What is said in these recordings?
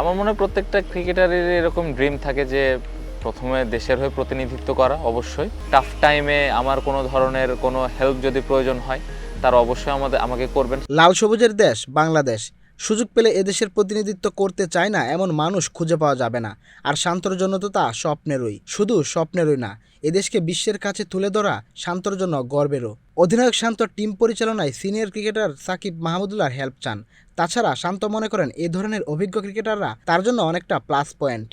আমার মনে হয় প্রত্যেকটা ক্রিকেটারের এরকম ড্রিম থাকে যে প্রথমে দেশের হয়ে প্রতিনিধিত্ব করা, অবশ্যই। টাফ টাইমে আমার কোনো ধরনের কোনো হেল্প যদি প্রয়োজন হয়, তার অবশ্যই আমাদের, আমাকে করবেন। লাল সবুজের দেশ, বাংলাদেশ। সুযোগ পেলে এদেশের প্রতিনিধিত্ব করতে চায় না, এমন মানুষ খুঁজে পাওয়া যাবে না। আর শান্তর জন্য তো তা স্বপ্নেরই, শুধু স্বপ্নেরই না, এদেশকে বিশ্বের কাছে তুলে ধরা শান্তর জন্য গর্বেরও। অধিনায়ক শান্ত টিম পরিচালনায় সিনিয়র ক্রিকেটার সাকিব মাহমুদুল্লার হেল্প চান। তাছাড়া শান্ত মনে করেন, এ ধরনের অভিজ্ঞ ক্রিকেটাররা তার জন্য অনেকটা প্লাস পয়েন্ট।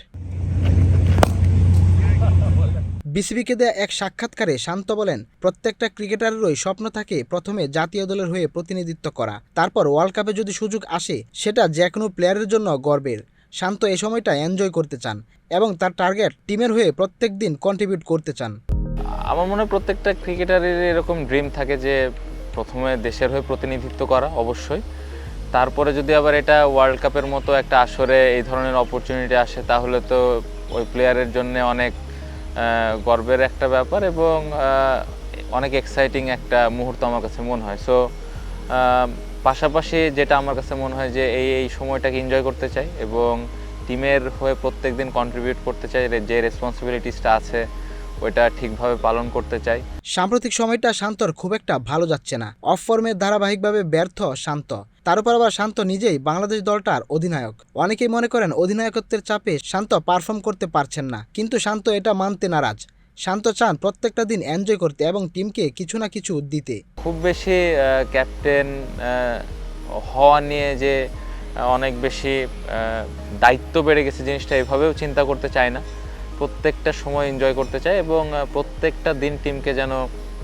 বিসিবিকে দেয়া এক সাক্ষাৎকারে শান্ত বলেন, প্রত্যেকটা ক্রিকেটারেরই স্বপ্ন থাকে প্রথমে জাতীয় দলের হয়ে প্রতিনিধিত্ব করা। তারপর ওয়ার্ল্ড কাপে যদি সুযোগ আসে, সেটা যে কোনো প্লেয়ারের জন্য গর্বের। শান্ত এই সময়টা এনজয় করতে চান এবং তার টার্গেট টিমের হয়ে প্রত্যেক দিন কন্ট্রিবিউট করতে চান। আমার মনে হয় প্রত্যেকটা ক্রিকেটারের এরকম ড্রিম থাকে যে প্রথমে দেশের হয়ে প্রতিনিধিত্ব করা, অবশ্যই। তারপরে যদি আবার এটা ওয়ার্ল্ড কাপের মতো একটা আসরে এই ধরনের অপরচুনিটি আসে, তাহলে তো ওই প্লেয়ারের জন্য অনেক গর্বের একটা ব্যাপার এবং অনেক এক্সাইটিং একটা মুহূর্ত আমার কাছে মনে হয়। সো পাশাপাশি যেটা আমার কাছে মনে হয় যে এই এই সময়টাকে এনজয় করতে চাই এবং টিমের হয়ে প্রত্যেকদিন কন্ট্রিবিউট করতে চাই, যে রেসপন্সিবিলিটিসটা আছে ওইটা ঠিকভাবে পালন করতে চাই। সাম্প্রতিক সময়টা শান্তর খুব একটা ভালো যাচ্ছে না। অফ ফর্মে ধারাবাহিকভাবে ব্যর্থ শান্ত। তার উপর আবার শান্ত নিজেই বাংলাদেশ দলটার অধিনায়ক। অনেকেই মনে করেন অধিনায়কত্বের চাপে শান্ত পারফর্ম করতে পারছেন না। কিন্তু শান্ত এটা মানতে নারাজ। শান্ত চান প্রত্যেকটা দিন এনজয় করতে এবং টিমকে কিছু না কিছু দিতে। খুব বেশি ক্যাপ্টেন হওয়া নিয়ে যে অনেক বেশি দায়িত্ব বেড়ে গেছে জিনিসটা এভাবেও চিন্তা করতে চায় না। প্রত্যেকটা সময় এনজয় করতে চায় এবং প্রত্যেকটা দিন টিমকে যেন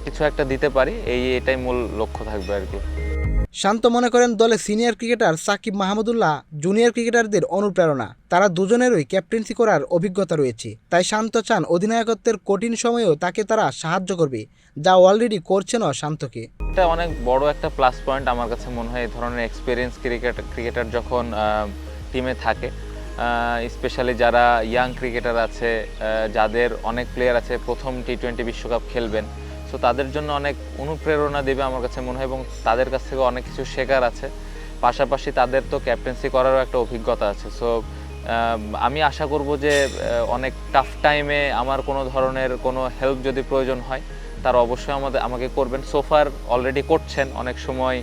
কিছু একটা দিতে পারি এই এটাই মূল লক্ষ্য থাকবে আর কি। শান্ত মনে করেন দলে senior cricketer Shakib Mahmudullah junior ক্রিকেটারদের অনুপ্রেরণা। তারা দুজনেরই ক্যাপ্টেন্সি করার অভিজ্ঞতা রয়েছে। তাই শান্ত চান অধিনায়কত্বের কঠিন সময়েও তাকে তারা সাহায্য করবে যা অলরেডি করছেনও শান্তকে। এটা অনেক বড় একটা প্লাস পয়েন্ট আমার কাছে মনে হয় এই ধরনের এক্সপিরিয়েন্স ক্রিকেট ক্রিকেটার যখন টিমে থাকে। স্পেশালি যারা ইয়াং ক্রিকেটার আছে যাদের অনেক প্লেয়ার আছে, প্রথম টি টোয়েন্টি বিশ্বকাপ খেলবেন সো তাদের জন্য অনেক অনুপ্রেরণা দেবে আমার কাছে মনে হয় এবং তাদের কাছ থেকে অনেক কিছু শেখার আছে। পাশাপাশি তাদের তো ক্যাপ্টেন্সি করারও একটা অভিজ্ঞতা আছে সো আমি আশা করব যে অনেক টাফ টাইমে আমার কোনো ধরনের কোনো হেল্প যদি প্রয়োজন হয়, তার অবশ্যই আমাদের, আমাকে করবেন। সোফার অলরেডি করছেন, অনেক সময়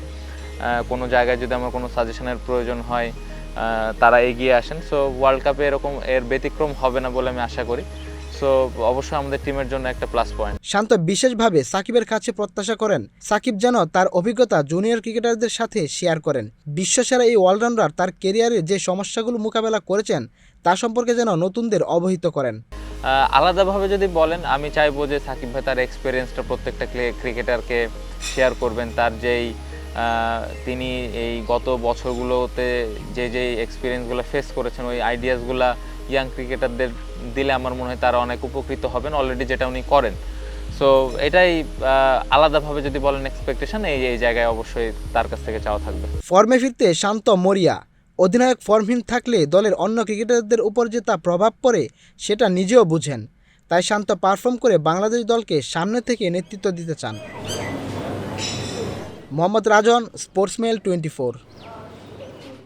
কোনো জায়গায় যদি আমার কোনো সাজেশনের প্রয়োজন হয় তারা এগিয়ে আসেন। সো ওয়ার্ল্ড কাপে এরকম এর ব্যতিক্রম হবে না বলে আমি আশা করি। সো অবশ্যই আমাদের টিমের জন্য একটা প্লাস পয়েন্ট শান্ত বিশেষভাবে সাকিবের কাছে প্রত্যাশা করেন। সাকিব যেন তার অভিজ্ঞতা জুনিয়র ক্রিকেটারদের সাথে শেয়ার করেন। বিশ্বসেরা এই অলরাউন্ডার তার কেরিয়ারে যে সমস্যাগুলো মোকাবেলা করেছেন তা সম্পর্কে যেন নতুনদের অবহিত করেন। আলাদাভাবে যদি বলেন আমি চাইব যে সাকিব ভাই তার এক্সপিরিয়েন্সটা প্রত্যেকটা ক্রিকেটারকে শেয়ার করবেন। তার যেই তিনি এই গত বছরগুলোতে যে যে এক্সপিরিয়েন্সগুলো ফেস করেছেন, ওই আইডিয়াসগুলো ইয়াং ক্রিকেটারদের দিলে আমার মনে হয় তারা অনেক উপকৃত হবেন। অলরেডি যেটা উনি করেন। সো এটাই আলাদাভাবে যদি বলেন এক্সপেকটেশন এই এই জায়গায় অবশ্যই তার কাছ থেকে চাওয়া থাকবে। ফর্মে ফিরতে শান্ত মরিয়া। অধিনায়ক ফর্মহীন থাকলে দলের অন্য ক্রিকেটারদের উপর যে তা প্রভাব পড়ে, সেটা নিজেও বুঝেন। তাই শান্ত পারফর্ম করে বাংলাদেশ দলকে সামনে থেকে নেতৃত্ব দিতে চান। Mohammad Rajan sports mail twenty four